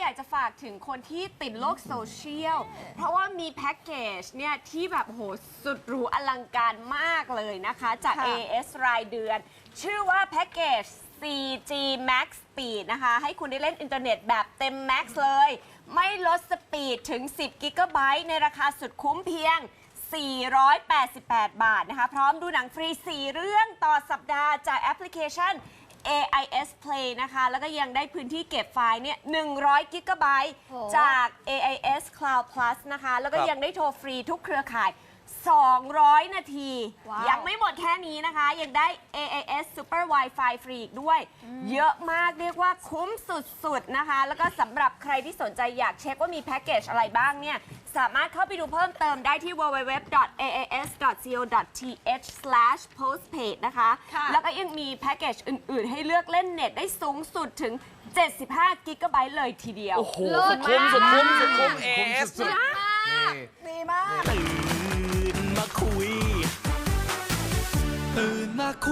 อยากจะฝากถึงคนที่ติดโลกโซเชียล เพราะว่ามีแพ็กเกจเนี่ยที่แบบโอ้โหสุดหรูอลังการมากเลยนะคะ จากค่ะ AS รายเดือน ชื่อว่าแพ็กเกจ 4G Max Speed นะคะ ให้คุณได้เล่นอินเทอร์เน็ตแบบเต็ม Max เลย ไม่ลดสปีดถึง 10กิกะไบต์ในราคาสุดคุ้มเพียง 488 บาทนะคะ พร้อมดูหนังฟรี 4 เรื่องต่อสัปดาห์จากแอปพลิเคชัน AIS Play นะคะ แล้วก็ยังได้พื้นที่เก็บไฟล์เนี่ย100กิกะไบต์โห จาก AIS Cloud Plus นะคะ แล้วก็ครับ ยังได้โทรฟรีทุกเครือข่าย 200 นาที ว้าวยังไม่หมดแค่นี้นะคะ ยังได้ AIS Super Wi-Fi ฟรีอีกด้วย เยอะมากเรียกว่าคุ้มสุด ๆ นะคะ แล้วก็สำหรับใครที่สนใจอยากเช็คว่ามีแพ็กเกจอะไรบ้างเนี่ย สามารถเข้าไปดูเพิ่มเติมได้ที่ www.co.th/postpage นะคะคะแล้วก็ยังมีแพ็กเกจอื่น ๆ ให้เลือกเล่นเน็ตได้สูงสุดถึง 75 กิกะไบต์เลยทีเดียว โอ้โหเสุศคุ้มมาก สุดคุ้มสุดคุ้มเอสุดดีมาก ตื่นมาคุย ตื่นมาคุย